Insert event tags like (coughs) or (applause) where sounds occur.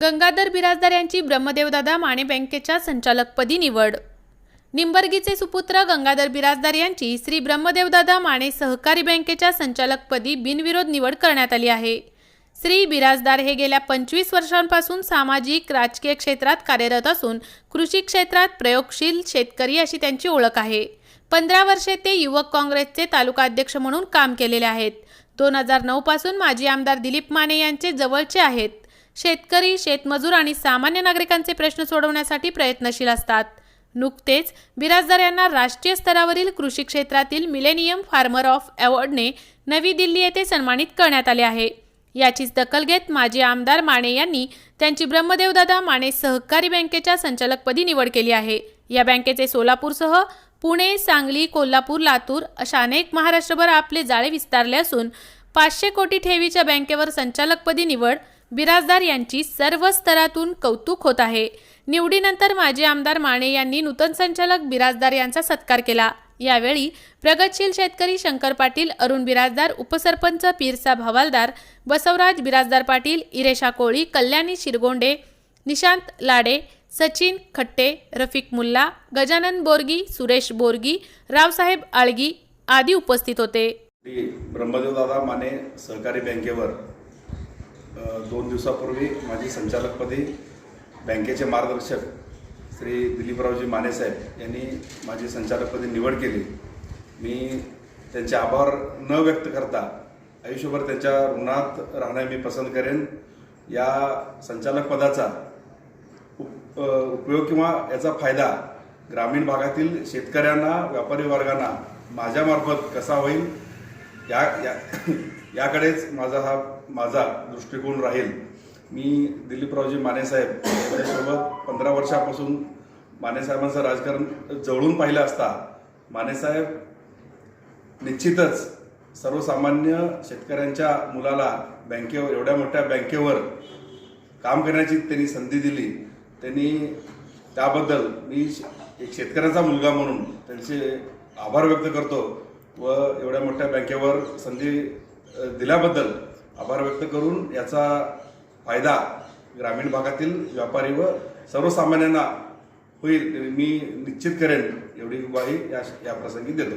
गंगाधर बिराजदार यांची ब्रह्मदेवदादा माने बँकेच्या संचालकपदी निवड. निंबर्गीचे सुपुत्र गंगाधर बिराजदार यांची श्री ब्रह्मदेवदादा माने सहकारी बँकेच्या संचालकपदी बिनविरोध निवड करण्यात आली आहे. श्री बिराजदार हे गेल्या पंचवीस वर्षांपासून सामाजिक राजकीय क्षेत्रात कार्यरत असून कृषी क्षेत्रात प्रयोगशील शेतकरी अशी त्यांची ओळख आहे. पंधरा वर्षे ते युवक काँग्रेसचे तालुका अध्यक्ष म्हणून काम केलेले आहेत. दोन हजार नऊपासून माजी आमदार दिलीप माने यांचे जवळचे आहेत. शेतकरी शेतमजूर आणि सामान्य नागरिकांचे प्रश्न सोडवण्यासाठी प्रयत्नशील असतात. नुकतेच बिराजदार यांना राष्ट्रीय स्तरावरील कृषी क्षेत्रातील मिलेनियम फार्मर ऑफ अवॉर्डने नवी दिल्ली येथे सन्मानित करण्यात आले आहे. याचीच दखल घेत माजी आमदार माने यांनी त्यांची ब्रह्मदेवदादा माने सहकारी बँकेच्या संचालकपदी निवड केली आहे. या बँकेचे सोलापूरसह पुणे सांगली कोल्हापूर लातूर अशा अनेक महाराष्ट्रभर आपले जाळे विस्तारले असून पाचशे कोटी ठेवीच्या बँकेवर संचालकपदी निवड बिराजदार यांची सर्व स्तरातून कौतुक होत आहे. निवडीनंतर माजी आमदार माने यांनी नूतन संचालक बिराजदार यांचा सत्कार केला. यावेळी प्रगतशील शेतकरी शंकर पाटील अरुण बिराजदार उपसरपंच पीरसा भवालदार बसवराज बिराजदार पाटील इरेशा कोळी कल्याणी शिरगोंडे निशांत लाडे सचिन खट्टे रफिक मुल्ला गजानन बोरगी सुरेश बोरगी रावसाहेब आळगी आदी उपस्थित होते. ब्रह्मदेव दादा माने सहकारी बँकेवर दोन दिवसापूर्वी माझी संचालकपदी बँकेचे मार्गदर्शक श्री दिलीपरावजी मानेसाहेब यांनी माझी संचालकपदी निवड केली. मी त्यांचे आभार न व्यक्त करता आयुष्यभर त्यांच्या ऋणात राहणं मी पसंत करेन. या संचालकपदाचा उप उपयोग किंवा याचा फायदा ग्रामीण भागातील शेतकऱ्यांना व्यापारी वर्गांना माझ्यामार्फत कसा होईल या या (coughs) याकडेच माझा हा माझा दृष्टिकोन राहील. मी दिलीपरावजी मानेसाहेब यांच्यासोबत पंधरा वर्षापासून मानेसाहेबांचं राजकारण जवळून पाहिलं असता मानेसाहेब निश्चितच सर्वसामान्य शेतकऱ्यांच्या मुलाला बँकेवर एवढ्या मोठ्या बँकेवर काम करण्याची त्यांनी संधी दिली. त्यांनी त्याबद्दल मी एक शेतकऱ्याचा मुलगा म्हणून त्यांचे आभार व्यक्त करतो. व एवढ्या मोठ्या बँकेवर संधी दिल्याबद्दल आभार व्यक्त करून याचा फायदा ग्रामीण भागातील व्यापारी व सर्वसामान्यांना होईल मी निश्चित करेन एवढी ग्वाही या या प्रसंगी देतो.